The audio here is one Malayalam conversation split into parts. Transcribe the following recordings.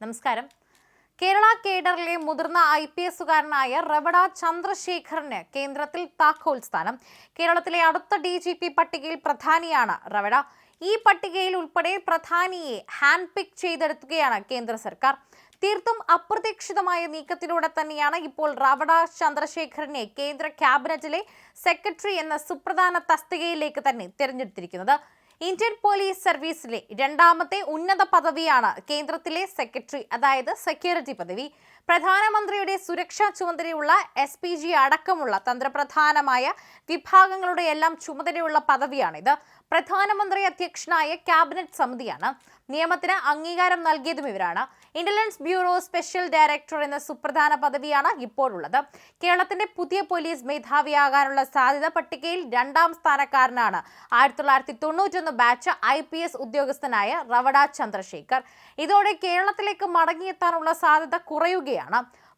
നമസ്കാരം. കേരള കേഡറിലെ മുതിർന്ന ഐ പി എസുകാരനായ റവഡ ചന്ദ്രശേഖറിന് കേന്ദ്രത്തിൽ താക്കോൽ സ്ഥാനം കേരളത്തിലെ അടുത്ത ഡി ജി പി പട്ടികയിൽ പ്രധാനിയാണ് റവഡ ഈ പട്ടികയിൽ ഉൾപ്പെടെ പ്രധാനിയെ ഹാൻഡ് പിക്ക് ചെയ്തെടുക്കുകയാണ് കേന്ദ്ര സർക്കാർ. തീർത്തും അപ്രതീക്ഷിതമായ നീക്കത്തിലൂടെ തന്നെയാണ് ഇപ്പോൾ റവഡ ചന്ദ്രശേഖരനെ കേന്ദ്ര ക്യാബിനറ്റിലെ സെക്രട്ടറി എന്ന സുപ്രധാന തസ്തികയിലേക്ക് തന്നെ തിരഞ്ഞെടുത്തിരിക്കുന്നത്. ഇന്ത്യൻ പോലീസ് സർവീസിലെ രണ്ടാമത്തെ ഉന്നത പദവിയാണ് കേന്ദ്രത്തിലെ സെക്രട്ടറി അതായത് സെക്യൂരിറ്റി പദവി. പ്രധാനമന്ത്രിയുടെ സുരക്ഷാ ചുമതലയുള്ള എസ് പി ജി അടക്കമുള്ള തന്ത്രപ്രധാനമായ വിഭാഗങ്ങളുടെ എല്ലാം ചുമതലയുള്ള പദവിയാണിത്. പ്രധാനമന്ത്രി അധ്യക്ഷനായ ക്യാബിനറ്റ് സമിതിയാണ്. നിയമത്തിന് അംഗീകാരം നൽകിയതും ഇവരാണ്. ഇന്റലിജൻസ് ബ്യൂറോ സ്പെഷ്യൽ ഡയറക്ടർ എന്ന സുപ്രധാന പദവിയാണ് ഇപ്പോഴുള്ളത്. കേരളത്തിന്റെ പുതിയ പോലീസ് മേധാവിയാകാനുള്ള സാധ്യത പട്ടികയിൽ രണ്ടാം സ്ഥാനക്കാരനാണ്. ആയിരത്തി തൊള്ളായിരത്തി തൊണ്ണൂറ്റൊന്ന് ബാച്ച് ഐ പി എസ് ഉദ്യോഗസ്ഥനായ റവഡ ചന്ദ്രശേഖർ. ഇതോടെ കേരളത്തിലേക്ക് മടങ്ങിയെത്താനുള്ള സാധ്യത കുറയുകയാണ്.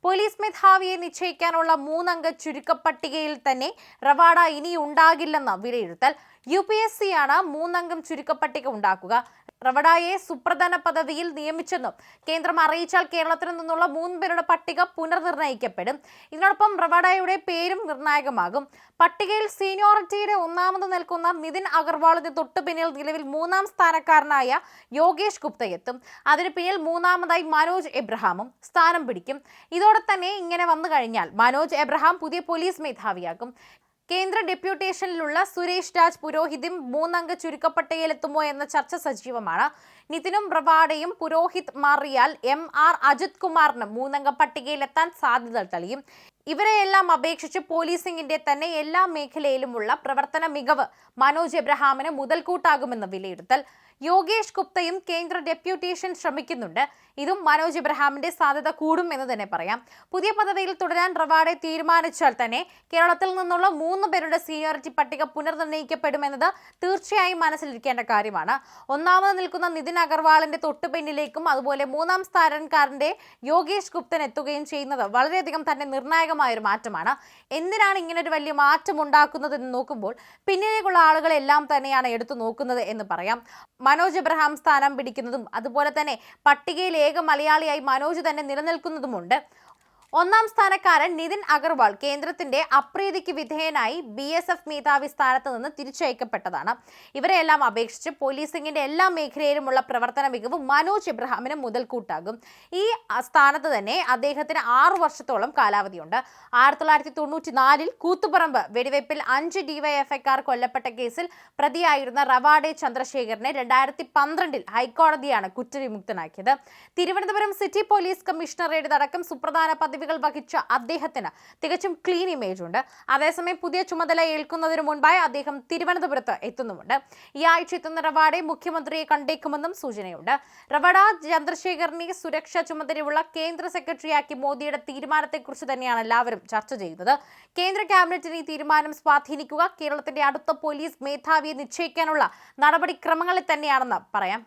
പോലീസ് മേധാവിയെ നിശ്ചയിക്കാനുള്ള മൂന്നംഗ ചുരുക്കപ്പട്ടികയിൽ തന്നെ റവാഡ ഇനി ഉണ്ടാകില്ലെന്ന വിലയിരുത്തൽ യു പി എസ് സിയാണ് മൂന്നംഗം ചുരുക്കപ്പട്ടിക ഉണ്ടാക്കുക. റവഡായെ സുപ്രധാന പദവിയിൽ നിയമിച്ചെന്നും കേന്ദ്രം അറിയിച്ചാൽ കേരളത്തിൽ നിന്നുള്ള മൂന്ന് പേരുടെ പട്ടിക പുനർനിർണയിക്കപ്പെടും ഇതിനോടൊപ്പം റവഡായുടെ പേരും നിർണായകമാകും. പട്ടികയിൽ സീനിയോറിറ്റിയുടെ ഒന്നാമത് നിൽക്കുന്ന നിതിൻ അഗർവാളിന് തൊട്ടു പിന്നിൽ നിലവിൽ മൂന്നാം സ്ഥാനക്കാരനായ യോഗേഷ് ഗുപ്ത എത്തും അതിന് പിന്നിൽ മൂന്നാമതായി മനോജ് എബ്രഹാമും സ്ഥാനം പിടിക്കും. ഇതോടെ തന്നെ ഇങ്ങനെ വന്നു കഴിഞ്ഞാൽ മനോജ് എബ്രഹാം പുതിയ പോലീസ് മേധാവിയാകും. കേന്ദ്ര ഡെപ്യൂട്ടേഷനിലുള്ള സുരേഷ് രാജ് പുരോഹിതും മൂന്നംഗ ചുരുക്കപ്പട്ടികയിലെത്തുമോ എന്ന ചർച്ച സജീവമാണ്. നിതിനും പ്രവാഡയും പുരോഹിത് മാറിയാൽ എം ആർ അജിത് കുമാറിന് മൂന്നംഗ പട്ടികയിലെത്താൻ സാധ്യത തെളിയും. ഇവരെയെല്ലാം അപേക്ഷിച്ച് പോലീസിംഗിന്റെ തന്നെ എല്ലാ മേഖലയിലുമുള്ള പ്രവർത്തന മികവ് മനോജ് എബ്രഹാമിന് മുതൽക്കൂട്ടാകുമെന്ന് വിലയിരുത്തൽ. യോഗേഷ് ഗുപ്തയും കേന്ദ്ര ഡെപ്യൂട്ടേഷൻ ശ്രമിക്കുന്നുണ്ട്. ഇതും മനോജ് എബ്രഹാമിന്റെ സാധ്യത കൂടും എന്ന് തന്നെ പറയാം. പുതിയ പദവിയിൽ തുടരാൻ റവാഡെ തീരുമാനിച്ചാൽ തന്നെ കേരളത്തിൽ നിന്നുള്ള മൂന്ന് പേരുടെ സീനിയോറിറ്റി പട്ടിക പുനർനിർണയിക്കപ്പെടുമെന്നത് തീർച്ചയായും മനസ്സിലിരിക്കേണ്ട കാര്യമാണ്. ഒന്നാമത് നിൽക്കുന്ന നിതിൻ അഗർവാളിന്റെ തൊട്ടുപിന്നിലേക്കും അതുപോലെ മൂന്നാം സ്ഥാനക്കാരന്റെ യോഗേഷ് ഗുപ്തൻ എത്തുകയും ചെയ്യുന്നത് വളരെയധികം തന്നെ നിർണായകമായ ഒരു മാറ്റമാണ്. എന്തിനാണ് ഇങ്ങനെ ഒരു വലിയ മാറ്റം ഉണ്ടാക്കുന്നത് എന്ന് നോക്കുമ്പോൾ പിന്നിലേക്കുള്ള ആളുകളെല്ലാം തന്നെയാണ് എടുത്തു നോക്കുന്നത് എന്ന് പറയാം. മനോജ് എബ്രഹാം സ്ഥാനം പിടിക്കുന്നതും അതുപോലെ തന്നെ പട്ടികയിൽ ഏക മലയാളിയായി മനോജ് തന്നെ നിലനിൽക്കുന്നതുമുണ്ട്. ഒന്നാം സ്ഥാനക്കാരൻ നിതിൻ അഗർവാൾ കേന്ദ്രത്തിന്റെ അപ്രീതിക്ക് വിധേയനായി ബി എസ് എഫ് മേധാവി സ്ഥാനത്ത് നിന്ന് തിരിച്ചയക്കപ്പെട്ടതാണ്. ഇവരെല്ലാം അപേക്ഷിച്ച് പോലീസിംഗിന്റെ എല്ലാ മേഖലയിലുമുള്ള പ്രവർത്തന മികവ് മനോജ് ഇബ്രഹാമിന് മുതൽക്കൂട്ടാകും. ഈ സ്ഥാനത്ത് തന്നെ അദ്ദേഹത്തിന് ആറു വർഷത്തോളം കാലാവധിയുണ്ട്. ആയിരത്തി തൊള്ളായിരത്തി തൊണ്ണൂറ്റി നാലിൽ കൂത്തുപറമ്പ് വെടിവയ്പിൽ അഞ്ച് ഡിവൈഎഫ്ഐക്കാർ കൊല്ലപ്പെട്ട കേസിൽ പ്രതിയായിരുന്ന റവാഡെ ചന്ദ്രശേഖരനെ രണ്ടായിരത്തി പന്ത്രണ്ടിൽ ഹൈക്കോടതിയാണ് കുറ്റവിമുക്തനാക്കിയത്. തിരുവനന്തപുരം സിറ്റി പോലീസ് കമ്മീഷണറേറ്റ് അടക്കം സുപ്രധാന പദവികൾ വഹിച്ച അദ്ദേഹത്തിന് തികച്ചും ക്ലീൻ ഇമേജ് ഉണ്ട്. അതേസമയം പുതിയ ചുമതല ഏൽക്കുന്നതിന് മുൻപായി അദ്ദേഹം തിരുവനന്തപുരത്ത് എത്തുന്നുമുണ്ട്. ഈ ആഴ്ച എത്തുന്ന റവാഡെ മുഖ്യമന്ത്രിയെ കണ്ടേക്കുമെന്നും സൂചനയുണ്ട്. റവാഡ ചന്ദ്രശേഖറിനെ സുരക്ഷാ ചുമതലയുള്ള കേന്ദ്ര സെക്രട്ടറിയാക്കി മോദിയുടെ തീരുമാനത്തെക്കുറിച്ച് തന്നെയാണ് എല്ലാവരും ചർച്ച ചെയ്യുന്നത്. കേന്ദ്ര ക്യാബിനറ്റിന് ഈ തീരുമാനം സ്വാധീനിക്കുക കേരളത്തിന്റെ അടുത്ത പോലീസ് മേധാവിയെ നിശ്ചയിക്കാനുള്ള നടപടിക്രമങ്ങളിൽ തന്നെയാണെന്ന് പറയാം.